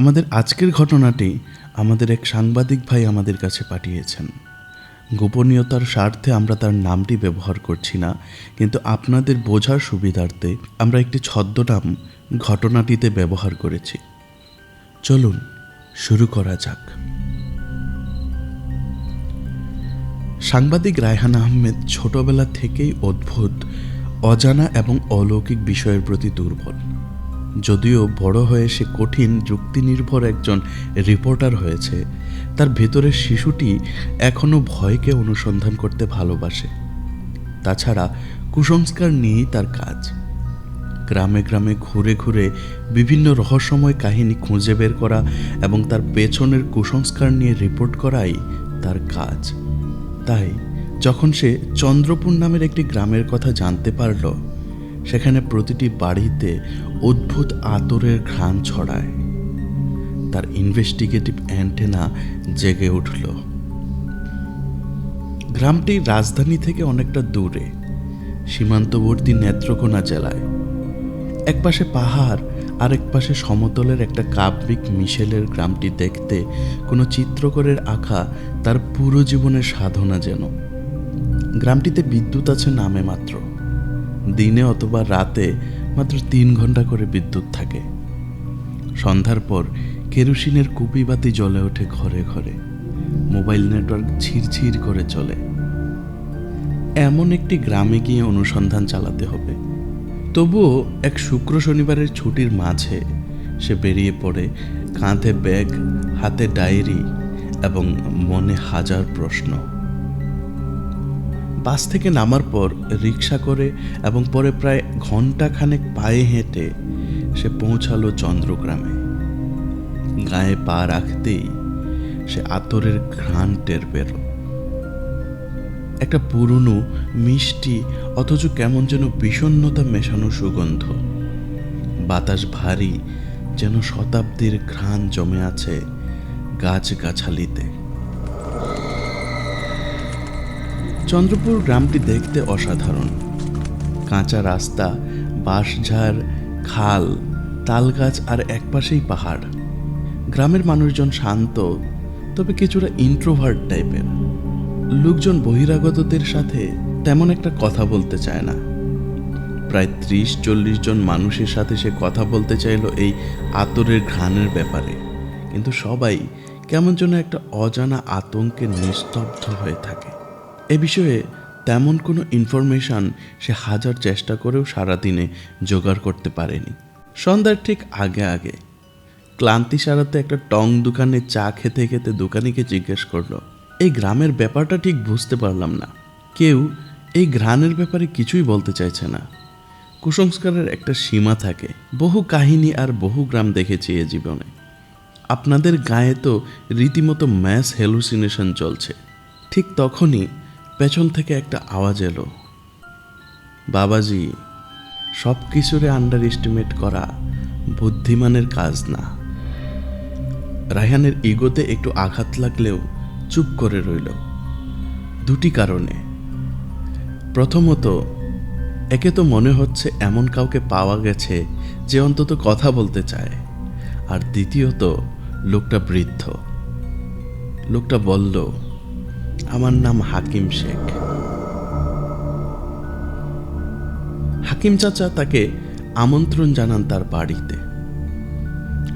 আমাদের আজকের ঘটনাটি আমাদের এক সাংবাদিক ভাই আমাদের কাছে পাঠিয়েছেন। গোপনীয়তার স্বার্থে আমরা তার নামটি ব্যবহার করছি না, কিন্তু আপনাদের বোঝার সুবিধার্থে আমরা একটি ছদ্মনাম ঘটনাটিতে ব্যবহার করেছি। চলুন, শুরু করা যাক। সাংবাদিক রায়হান আহমেদ ছোটবেলা থেকেই অদ্ভুত, অজানা এবং অলৌকিক বিষয়ের প্রতি দুর্বল। যদিও বড় হয়ে সে কঠিন যুক্তিনির্ভর একজন রিপোর্টার হয়েছে, তার ভেতরের শিশুটি এখনও ভয়কে অনুসন্ধান করতে ভালোবাসে। তাছাড়া কুসংস্কার নিয়েই তার কাজ। গ্রামে গ্রামে ঘুরে ঘুরে বিভিন্ন রহস্যময় কাহিনী খুঁজে বের করা এবং তার পেছনের কুসংস্কার নিয়ে রিপোর্ট করাই তার কাজ। তাই যখন সে চন্দ্রপুর নামের একটি গ্রামের কথা জানতে পারল সেখানে প্রতিটি বাড়িতে অদ্ভুত আতরের ঘ্রাণ ছড়ায়। তার ইনভেস্টিগেটিভ অ্যান্টেনা জেগে উঠল। গ্রামটি রাজধানী থেকে অনেকটা দূরে, সীমান্তবর্তী নেত্রকোনা জেলায়। একপাশে পাহাড় আরেক পাশে সমতলের একটা কাব্যিক মিশেলের গ্রামটি দেখতে কোনো চিত্রকরের আঁকা তার পুরো জীবনের সাধনা যেন। গ্রামটিতে বিদ্যুৎ আছে নামে মাত্র। দিনে অথবা রাতে মাত্র তিন ঘণ্টা করে বিদ্যুৎ থাকে। সন্ধ্যার পর কেরোসিনের কুপি বাতি জ্বলে ওঠে ঘরে ঘরে। মোবাইল নেটওয়ার্ক ঝিরঝির করে চলে। এমন একটি গ্রামে গিয়ে অনুসন্ধান চালাতে হবে। তবুও এক শুক্র শনিবারের ছুটির মাঝে সে বেরিয়ে পড়ে কাঁধে ব্যাগ, হাতে ডায়েরি এবং মনে হাজার প্রশ্ন। বাস থেকে নামার পর রিক্সা করে এবং পরে প্রায় ঘণ্টা খানেক পায়ে হেঁটে সে পৌঁছালো চন্দ্রগ্রামে। গায়ে পা রাখতেই সে আতরের ঘ্রাণ টের পেল। একটা পুরনো, মিষ্টি, অথচ কেমন যেন বিষণ্ণতা মেশানো সুগন্ধ। বাতাস ভারী, যেন শতাব্দীর ঘ্রাণ জমে আছে গাছগাছালিতে। চন্দ্রপুর গ্রামটি দেখতে অসাধারণ। কাঁচা রাস্তা, বাঁশঝাড়, খাল, তালগাছ আর একপাশেই পাহাড়। গ্রামের মানুষজন শান্ত, তবে কিছুটা ইন্ট্রোভার্ট টাইপের লোকজন বহিরাগতদের সাথে তেমন একটা কথা বলতে চায় না। প্রায় ত্রিশ চল্লিশ জন মানুষের সাথে সে কথা বলতে চাইল এই আতরের ঘ্রাণের ব্যাপারে। কিন্তু সবাই কেমন যেন একটা অজানা আতঙ্কে নিস্তব্ধ হয়ে থাকে। এ বিষয়ে তেমন কোনো ইনফরমেশন সে হাজার চেষ্টা করেও সারাদিনে জোগাড় করতে পারেনি। সন্ধ্যার ঠিক আগে আগে ক্লান্তি সারাতে একটা টং দোকানে চা খেতে খেতে দোকানিকে জিজ্ঞেস করল, এই গ্রামের ব্যাপারটা ঠিক বুঝতে পারলাম না। কেউ এই ঘ্রাণের ব্যাপারে কিছুই বলতে চাইছে না। কুসংস্কারের একটা সীমা থাকে। বহু কাহিনী আর বহু গ্রাম দেখেছি এ জীবনে। আপনাদের গায়ে তো রীতিমতো ম্যাস হ্যালুসিনেশন চলছে। ঠিক তখনই পেছন থেকে একটা আওয়াজ এলো। বাবাজি সব কিছুরে আন্ডার এস্টিমেট করা বুদ্ধিমানের কাজ না। রায়হানের ইগোতে একটু আঘাত লাগলেও চুপ করে রইল। দুটি কারণে। প্রথমত, একে তো মনে হচ্ছে এমন কাউকে পাওয়া গেছে যে অন্তত কথা বলতে চায়। আর দ্বিতীয়ত, লোকটা বৃদ্ধ। লোকটা বলল আমার নাম হাকিম শেখ। হাকিম চাচা তাকে আমন্ত্রণ জানান তার বাড়িতে।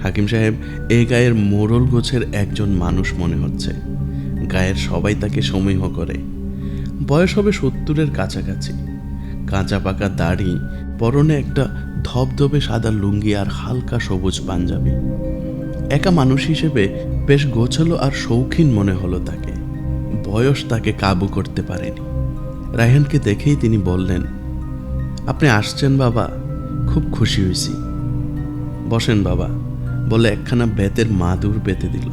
হাকিম সাহেব, এ গায়ের মোরল গোছের একজন মানুষ মনে হচ্ছে। গায়ের সবাই তাকে সমীহ করে। বয়স হবে সত্তরের কাছাকাছি। কাঁচা পাকা দাড়ি, পরনে একটা ধবধবে সাদা লুঙ্গি আর হালকা সবুজ পাঞ্জাবি। একা মানুষ হিসেবে বেশ গোছালো আর শৌখিন মনে হলো তাকে। বয়স তাকে কাবু করতে পারেনি। রায়হানকে দেখেই তিনি বললেন, আপনি আসছেন বাবা, খুব খুশি হয়েছি। বসেন বাবা। বলে একখানা বেতের মাদুর বেতে দিল।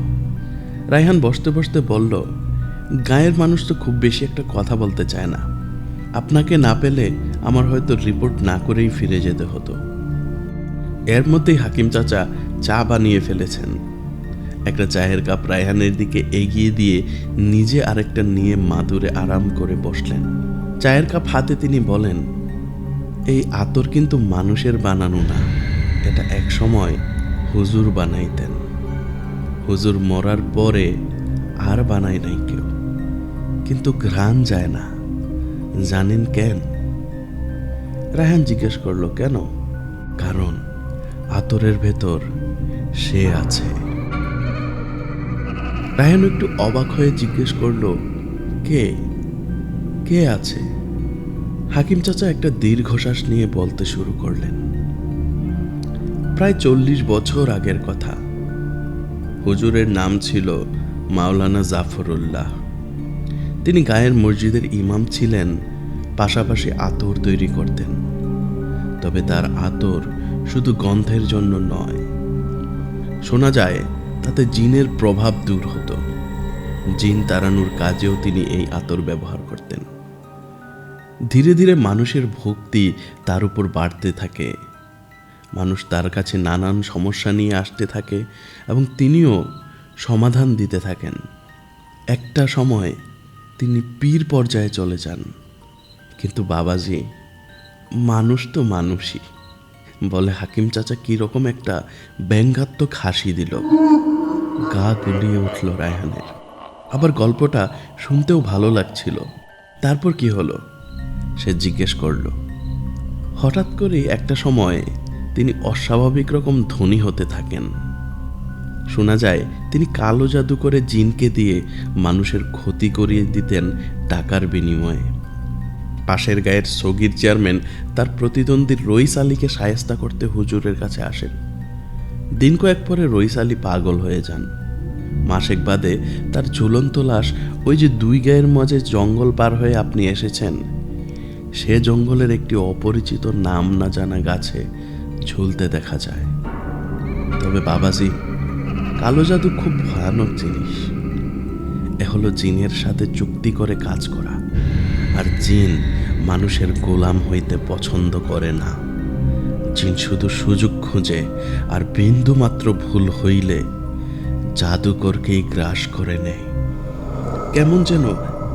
রায়হান বসতে বসতে বলল, গায়ের মানুষ তো খুব বেশি একটা কথা বলতে চায় না। আপনাকে না পেলে আমার হয়তো রিপোর্ট না করেই ফিরে যেতে হতো। এর মধ্যেই হাকিম চাচা চা বানিয়ে ফেলেছেন। একটা চায়ের কাপ রায়হানের দিকে এগিয়ে দিয়ে নিজে আরেকটা নিয়ে মাদুরে আরাম করে বসলেন। চায়ের কাপ হাতে তিনি বলেন, এই আতর কিন্তু মানুষের বানানো না। এটা এক সময় হুজুর বানাইতেন। হুজুর মরার পরে আর বানায় নাই কেউ। কিন্তু ঘ্রাণ যায় না। জানেন কেন? রায়হান জিজ্ঞেস করল, কেন? কারণ আতরের ভেতর সে আছে। রায়হান একটু অবাক হয়ে জিজ্ঞেস করল, কে? কে আছে? হাকিম চাচা একটা দীর্ঘশ্বাস নিয়ে বলতে শুরু করলেন, প্রায় চল্লিশ বছর আগের কথা। হুজুরের নাম ছিল মাওলানা জাফরুল্লাহ। তিনি গায়ের মসজিদের ইমাম ছিলেন, পাশাপাশি আতর তৈরি করতেন। তবে তার আতর শুধু গন্ধের জন্য নয়। শোনা যায় তাতে জিনের প্রভাব দূর হতো। জিন তাড়ানোর কাজেও তিনি এই আতর ব্যবহার করতেন। ধীরে ধীরে মানুষের ভক্তি তার উপর বাড়তে থাকে। মানুষ তার কাছে নানান সমস্যা নিয়ে আসতে থাকে এবং তিনিও সমাধান দিতে থাকেন। একটা সময় তিনি পীর পর্যায়ে চলে যান। কিন্তু বাবাজি, মানুষ তো মানুষই। বলে হাকিম চাচা কীরকম একটা ব্যঙ্গাত্মক হাসি দিল। গা গুলিয়ে উঠল রায়হানের। আবার গল্পটা শুনতেও ভালো লাগছিল। তারপর কি হলো? সে জিজ্ঞেস করল, হঠাৎ করে একটা সময় তিনি অস্বাভাবিক রকম ধনী হতে থাকেন। শোনা যায়, তিনি কালো জাদু করে জিনকে দিয়ে মানুষের ক্ষতি করিয়ে দিতেন টাকার বিনিময়ে। পাশের গায়ের সগির চেয়ারম্যান তার প্রতিদ্বন্দ্বী রইস আলীকে সায়স্তা করতে হুজুরের কাছে আসেন। দিন কয়েক পরে রইস আলী পাগল হয়ে যান। মাসেক বাদে তার ঝুলন্ত লাশ ওই যে দুই গায়ের মাঝে জঙ্গল পার হয়ে আপনি এসেছেন। সে জঙ্গলের একটি অপরিচিত নাম না জানা গাছে ঝুলতে দেখা যায়। তবে বাবাজি, কালো জাদু খুব ভয়ানক জিনিস। এ হলো জিনের সাথে চুক্তি করে কাজ করা। আর জিন মানুষের গোলাম হইতে পছন্দ করে না। জিন শুধু সুযোগ খুঁজে আর বিন্দু মাত্র ভুল হইলে জাদুকরকেই গ্রাস করে নেয়। কেমন যেন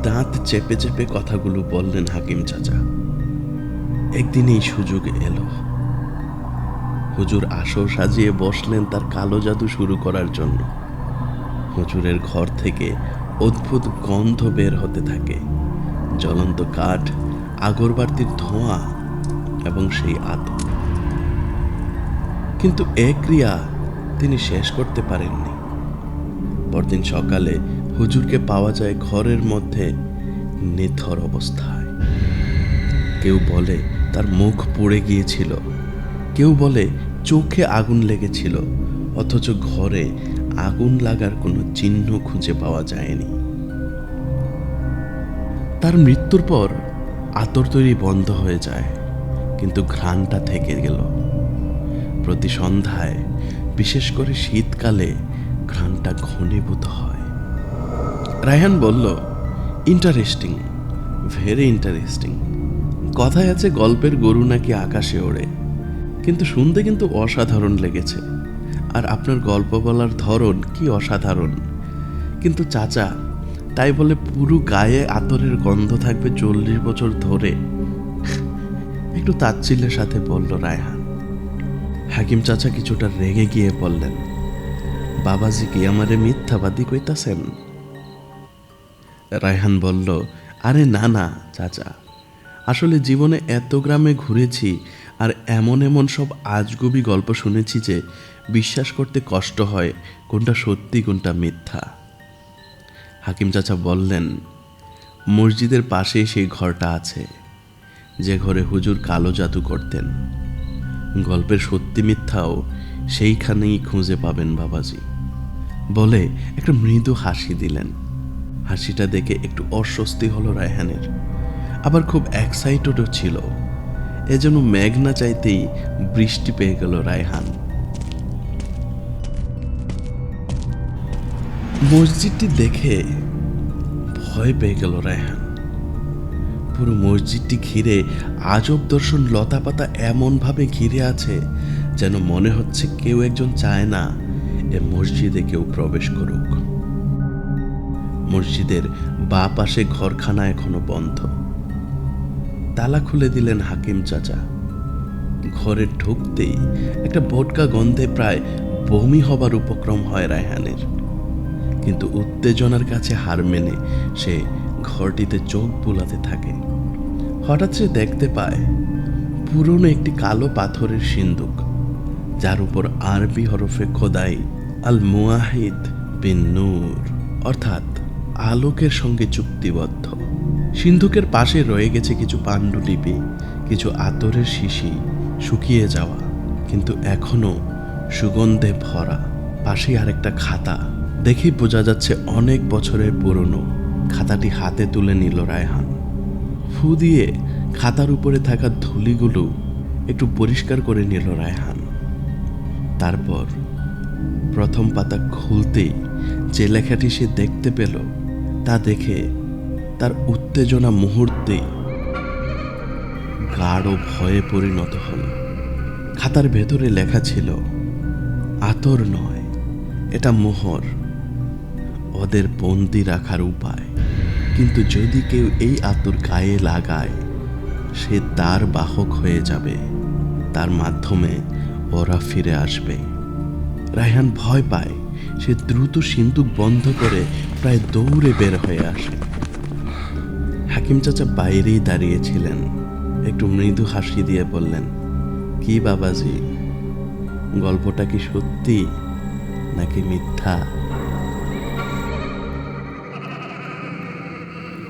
দাঁত চেপে চেপে কথাগুলো বললেন হাকিম চাচা। একদিন এই সুযোগ এলো। হুজুর আসর সাজিয়ে বসলেন তার কালো জাদু শুরু করার জন্য। হুজুরের ঘর থেকে অদ্ভুত গন্ধ বের হতে থাকে। জ্বলন্ত কাঠ, আগরবাতির ধোঁয়া এবং সেই আতর কিন্তু এ ক্রিয়া তিনি শেষ করতে পারেননি। পরদিন সকালে হুজুরকে পাওয়া যায় ঘরের মধ্যে নিথর অবস্থায়। কেউ বলে, তার মুখ পড়ে গিয়েছিল। কেউ বলে, চোখে আগুন লেগেছিল। অথচ ঘরে আগুন লাগার কোনো চিহ্ন খুঁজে পাওয়া যায়নি। তার মৃত্যুর পর আতর তৈরি বন্ধ হয়ে যায়, কিন্তু ঘ্রাণটা থেকে গেল। প্রতি সন্ধ্যায়, বিশেষ করে শীতকালে, ঘ্রাণটা ঘনীভূত হয়। রায়হান বলল ইন্টারেস্টিং ভেরি ইন্টারেস্টিং কথায় আছে, গল্পের গরু নাকি আকাশে ওড়ে। কিন্তু শুনতে কিন্তু অসাধারণ লেগেছে। আর আপনার গল্প বলার ধরন কি অসাধারণ। কিন্তু চাচা তাই বলে পুরো গায়ে আতরের গন্ধ থাকবে চল্লিশ বছর ধরে। একটু তাচ্ছিল্যের সাথে বলল রায়হান। হাকিম চাচা কিছুটা রেগে গিয়ে বললেন বাবাজি কি আমারে মিথ্যাবাদী কইতাছেন? রায়হান বলল, আরে না না, চাচা। আসলে জীবনে এত গ্রামে ঘুরেছি আর এমন এমন সব আজগুবি গল্প শুনেছি যে বিশ্বাস করতে কষ্ট হয় কোনটা সত্যি, কোনটা মিথ্যা। হাকিম চাচা বললেন, মসজিদের পাশেই সেই ঘরটা আছে, যে ঘরে হুজুর কালো জাদু করতেন। গল্পের সত্যি মিথ্যাও সেইখানেই খুঁজে পাবেন বাবাজি। বলে একটা মৃদু হাসি দিলেন। হাসিটা দেখে একটু অস্বস্তি হলো রায়হানের। আবার খুব এক্সাইটেডও ছিল। এজন্য মেঘ না চাইতেই বৃষ্টি পেয়ে গেল রায়হান। মসজিদটি দেখে ভয় পেয়ে গেল রায়হান। পুরো মসজিদটি ঘিরে আজব দর্শন লতাপাতা এমনভাবে ঘিরে আছে যেন মনে হচ্ছে কেউ একজন চায় না এ মসজিদে কেউ প্রবেশ করুক। মসজিদের বা পাশে ঘরখানা এখনও বন্ধ। তালা খুলে দিলেন হাকিম চাচা। ঘরে ঢুকতেই একটা বোটকা গন্ধে প্রায় বমি হবার উপক্রম হয় রায়হানের। কিন্তু উত্তেজনার কাছে হার মেনে সে ঘরটিতে চোখ বুলাতে থাকে। হঠাৎ সে দেখতে পায়, পুরনো একটি কালো পাথরের সিন্দুক, যার উপর আরবি হরফে খোদাই আল মুয়াহিদ বিন নূর, অর্থাৎ আলোকের সঙ্গে চুক্তিবদ্ধ। সিন্ধুকের পাশে রয়ে গেছে কিছু পাণ্ডুলিপি, কিছু আতরের শিশি, শুকিয়ে যাওয়া, কিন্তু এখনও সুগন্ধে ভরা, পাশেই আরেকটা খাতা। দেখেই বোঝা যাচ্ছে অনেক বছরের পুরনো। খাতাটি হাতে তুলে নিল রায়হান। ফু দিয়ে খাতার উপরে থাকা ধুলিগুলো একটু পরিষ্কার করে নিল রায়হান। তারপর প্রথম পাতা খুলতেই যে লেখাটি সে দেখতে পেল, তা দেখে তার উত্তেজনা মুহূর্তেই গাঢ় ভয়ে পরিণত হল। খাতার ভেতরে লেখা ছিল, আতর নয়, এটা মোহর। ওদের বন্দি রাখার উপায়। কিন্তু যদি কেউ এই আতর গায়ে লাগায়, সে তার বাহক হয়ে যাবে। তার মাধ্যমে ওরা ফিরে আসবে। রায়হান ভয় পায়। সে দ্রুত সিন্দুক বন্ধ করে প্রায় দৌড়ে বের হয়ে আসে। হাকিম চাচা বাইরেই দাঁড়িয়েছিলেন। একটু মৃদু হাসি দিয়ে বললেন, কি বাবাজি? গল্পটা কি সত্যি নাকি মিথ্যা?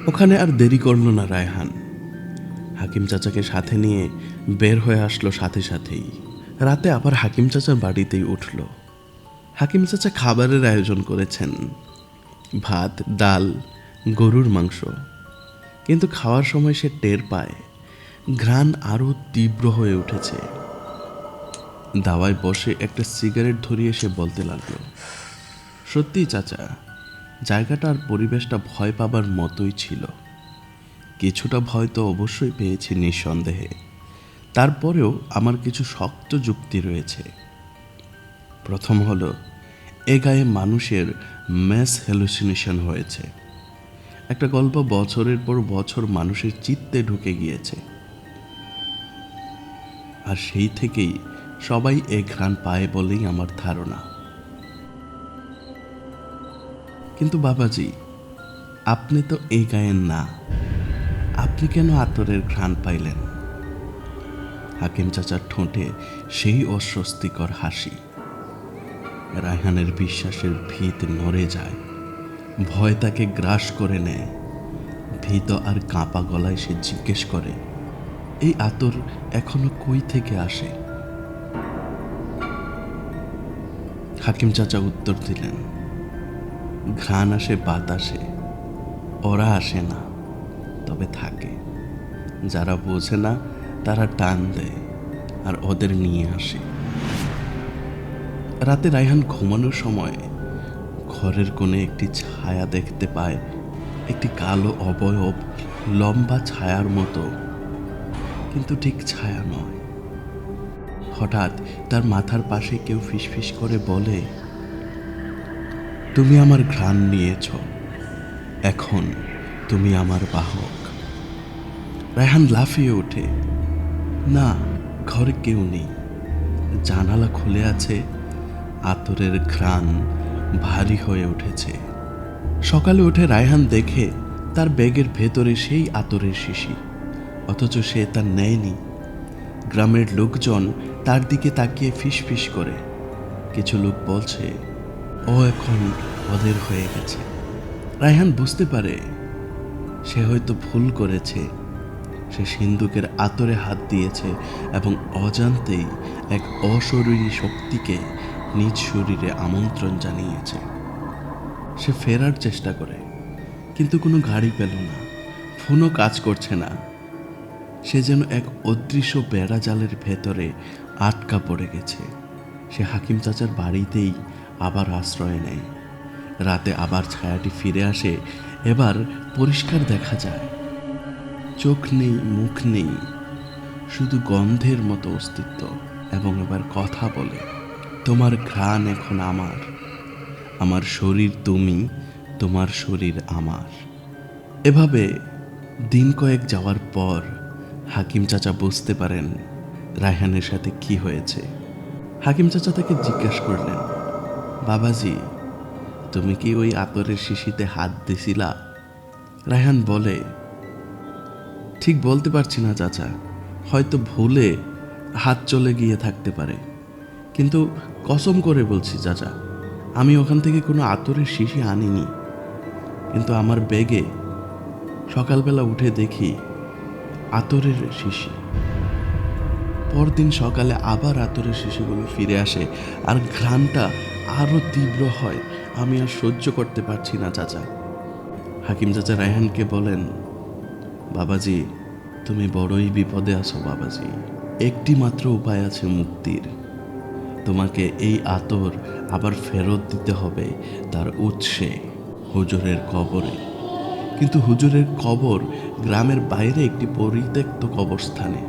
ওখানে আর দেরি করল না রায়হান। হাকিম চাচাকে সাথে নিয়ে বের হয়ে আসলো সাথে সাথেই। রাতে আবার হাকিম চাচার বাড়িতেই উঠল। হাকিম চাচা খাবারের আয়োজন করেছেন। ভাত, ডাল, গরুর মাংস। কিন্তু খাওয়ার সময় সে টের পায়, ঘ্রাণ আরও তীব্র হয়ে উঠেছে। দাওয়ায় বসে একটা সিগারেট ধরিয়ে সে বলতে লাগল সত্যি চাচা জায়গাটা আর পরিবেশটা ভয় পাবার মতোই ছিল। কিছুটা ভয় তো অবশ্যই পেয়েছি নিঃসন্দেহে। তারপরেও আমার কিছু শক্ত যুক্তি রয়েছে। প্রথম হলো, এ গায়ে মানুষের ম্যাস হ্যালুসিনেশন হয়েছে। একটা গল্প বছরের পর বছর মানুষের চিত্তে ঢুকে গিয়েছে। আর সেই থেকেই সবাই এ ঘ্রাণ পায় বলেই আমার ধারণা। কিন্তু বাবাজি, আপনি তো এই গায়েন না। আপনি কেন আতরের ঘ্রাণ পাইলেন? হাকিম চাচার ঠোঁটে সেই অস্বস্তিকর হাসি। রায়হানের বিশ্বাসের ভিত নড়ে যায়। ভয় তাকে গ্রাস করে নেয়। ভীত আর কাঁপা গলায় সে জিজ্ঞেস করে, এই আতর এখনও কই থেকে আসে? হাকিম চাচা উত্তর দিলেন ঘ্রাণ আসে, বাতাসে ওরা আসে না, তবে থাকে। যারা বোঝে না, তারা টান দেয় আর ওদের নিয়ে আসে। রাতে রায়হান ঘুমানোর সময় ঘরের কোণে একটি ছায়া দেখতে পায়, একটি কালো অবয়ব, লম্বা ছায়ার মতো। কিন্তু ঠিক ছায়া নয়। হঠাৎ তার মাথার পাশে কেউ ফিসফিস করে বলে তুমি আমার ঘ্রাণ নিয়েছ। এখন তুমি আমার বাহক। রায়হান লাফিয়ে ওঠে। না, ঘরে কেউ নেই। জানালা খুলে আছে। আতরের ঘ্রাণ ভারী হয়ে উঠেছে। সকালে উঠে রায়হান দেখে তার ব্যাগের ভেতরে সেই আতরের শিশি। অথচ সে তা নেয়নি। গ্রামের লোকজন তার দিকে তাকিয়ে ফিস ফিস করে। কিছু লোক বলছে ও এখন ওদের হয়ে গেছে। রায়হান বুঝতে পারে সে হয়তো ভুল করেছে। সে সিন্ধুকের আতরে হাত দিয়েছে এবং অজান্তেই এক অশরীরী শক্তিকে নিজ শরীরে আমন্ত্রণ জানিয়েছে। সে ফেরার চেষ্টা করে, কিন্তু কোনো গাড়ি পেল না। ফোনও কাজ করছে না। সে যেন এক অদৃশ্য বেড়া জালের ভেতরে আটকা পড়ে গেছে। সে হাকিম চাচার বাড়িতেই আবার আশ্রয় নেয়। রাতে আবার ছায়াটি ফিরে আসে, এবার পরিষ্কার দেখা যায়। চোখ নেই, মুখ নেই, শুধু গন্ধের মতো অস্তিত্ব, এবং এবার কথা বলে, তোমার ঘ্রাণ এখন আমার। আমার শরীর তুমি, তোমার শরীর আমার। এভাবে দিন কয়েক যাওয়ার পর হাকিম চাচা বুঝতে পারেন রায়হানের সাথে কি হয়েছে। হাকিম চাচা তাকে জিজ্ঞাসা করলেন বাবাজি, তুমি কি ওই আতরের শিশিতে হাত দিছিলা? রায়হান বলে, ঠিক বলতে পারছি না চাচা, হয়তো ভুলে হাত চলে গিয়ে থাকতে পারে। কিন্তু কসম করে বলছি চাচা, আমি ওখান থেকে কোনো আতরের শিশি আনিনি। কিন্তু আমার বেগে সকালবেলা উঠে দেখি আতরের শিশি। পরদিন সকালে আবার আতরের শিশিগুলো ফিরে আসে আর ঘ্রাণটা আরও তীব্র হয়। আমি আর সহ্য করতে পারছি না, চাচা। হাকিম চাচা রায়হানকে বলেন, বাবাজি, তুমি বড়ই বিপদে আছো, বাবাজি। একটি মাত্র উপায় আছে মুক্তির। তোমাকে এই আতর আবার ফেরত দিতে হবে তার উৎসে, হুজুরের কবরে। কিন্তু হুজুরের কবর গ্রামের বাইরে একটি পরিত্যক্ত কবরস্থানে।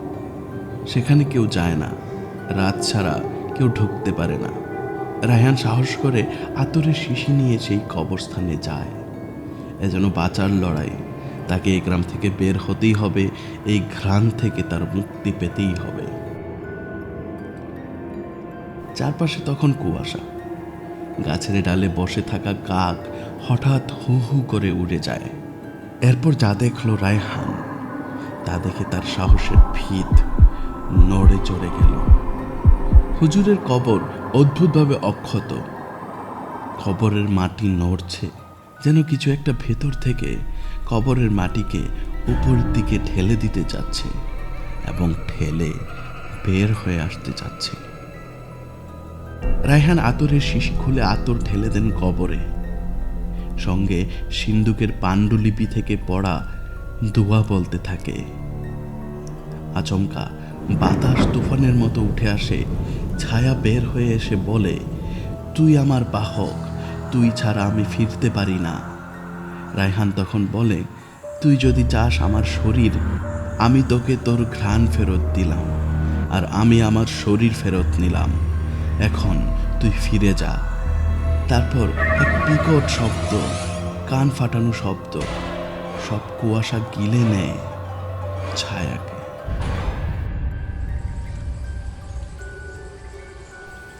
সেখানে কেউ যায় না। রাত ছাড়া কেউ ঢুকতে পারে না। রায়হান সাহস করে আতরের শিশি নিয়ে সেই কবরস্থানে যায়। এ যেন বাঁচার লড়াই। তাকে এই গ্রাম থেকে বের হতেই হবে, এই ঘ্রাণ থেকে তার মুক্তি পেতেই হবে। চারপাশে তখন কুয়াশা। গাছের ডালে বসে থাকা কাক হঠাৎ হু হু করে উড়ে যায়। এরপর যা দেখল রায়হান, তা দেখে তার সাহসের ভিত নড়ে চড়ে গেল। হুজুরের কবর অদ্ভুতভাবে অক্ষত। কবরের মাটি নড়ছে, যেন কিছু একটা ভেতর থেকে কবরের মাটিকে উপরের দিকে ঠেলে দিতে যাচ্ছে এবং ঠেলে বের হয়ে আসতে যাচ্ছে। রায়হান আতরের শিশি খুলে আতর ঠেলে দেন কবরে। সঙ্গে সিন্দুকের পাণ্ডুলিপি থেকে পড়া দোয়া বলতে থাকে। আচমকা বাতাস তুফানের মতো উঠে আসে ছায়া বের হয়ে এসে বলে, তুই আমার বাহক, তুই ছাড়া আমি ফিরতে পারি না। রায়হান তখন বলে, তুই যদি চাস আমার শরীর, আমি তোকে তোর ঘ্রাণ ফেরত দিলাম, আর আমি আমার শরীর ফেরত নিলাম। এখন তুই ফিরে যা। তারপর এক বিকট শব্দ, কান ফাটানো শব্দ, সব কুয়াশা গিলে নেয় ছায়াকে।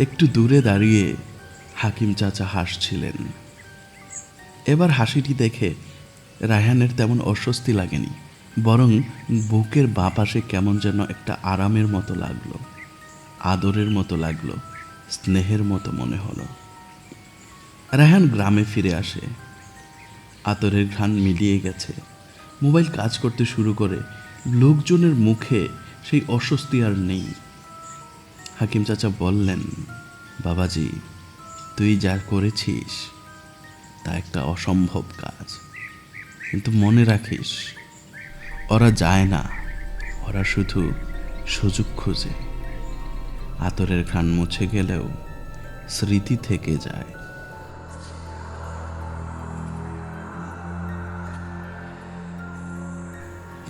একটু দূরে দাঁড়িয়ে হাকিম চাচা হাসছিলেন। এবার হাসিটি দেখে রায়হানের তেমন অস্বস্তি লাগেনি, বরং বুকের বাঁ পাশে কেমন যেন একটা আরামের মতো লাগল, আদরের মতো লাগল, স্নেহের মতো মনে হলো। রায়হান গ্রামে ফিরে আসে। আতরের ঘ্রাণ মিলিয়ে গেছে। মোবাইল কাজ করতে শুরু করে, লোকজনের মুখে সেই অস্বস্তি আর নেই। হাকিম চাচা বললেন, বাবাজি, তুই যা করেছিস, তা একটা অসম্ভব কাজ। কিন্তু মনে রাখিস, ওরা যায় না, ওরা শুধু সুযোগ খোঁজে। আতরের ঘ্রাণ মুছে গেলেও স্মৃতি থেকে যায়।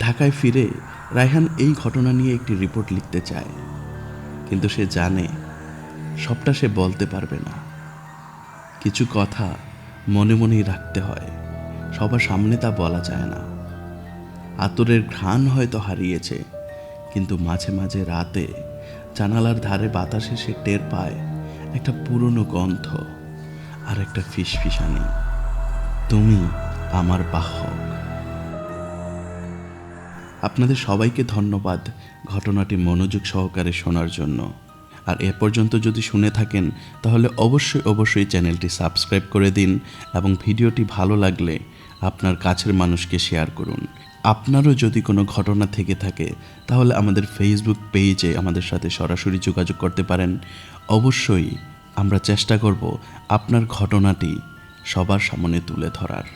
ঢাকায় ফিরে রায়হান এই ঘটনা নিয়ে একটি রিপোর্ট লিখতে চায়। কিন্তু সে জানে, সবটা সে বলতে পারবে না। কিছু কথা মনে মনেই রাখতে হয়, সবার সামনে তা বলা যায় না। আতরের ঘ্রাণ হয়তো হারিয়েছে, কিন্তু মাঝে মাঝে রাতে জানালার ধারে বাতাসে সে টের পায় একটা পুরনো গন্ধ আর একটা ফিসফিসানি। তুমি আমার বাহক। আপনাদের সবাইকে ধন্যবাদ ঘটনাটি মনোযোগ সহকারে শোনার জন্য। আর এ পর্যন্ত যদি শুনে থাকেন, তাহলে অবশ্যই অবশ্যই চ্যানেলটি সাবস্ক্রাইব করে দিন এবং ভিডিওটি ভালো লাগলে আপনার কাছের মানুষকে শেয়ার করুন। আপনারও যদি কোনো ঘটনা থেকে থাকে, তাহলে আমাদের ফেসবুক পেজে আমাদের সাথে সরাসরি যোগাযোগ করতে পারেন। অবশ্যই আমরা চেষ্টা করব আপনার ঘটনাটি সবার সামনে তুলে ধরার।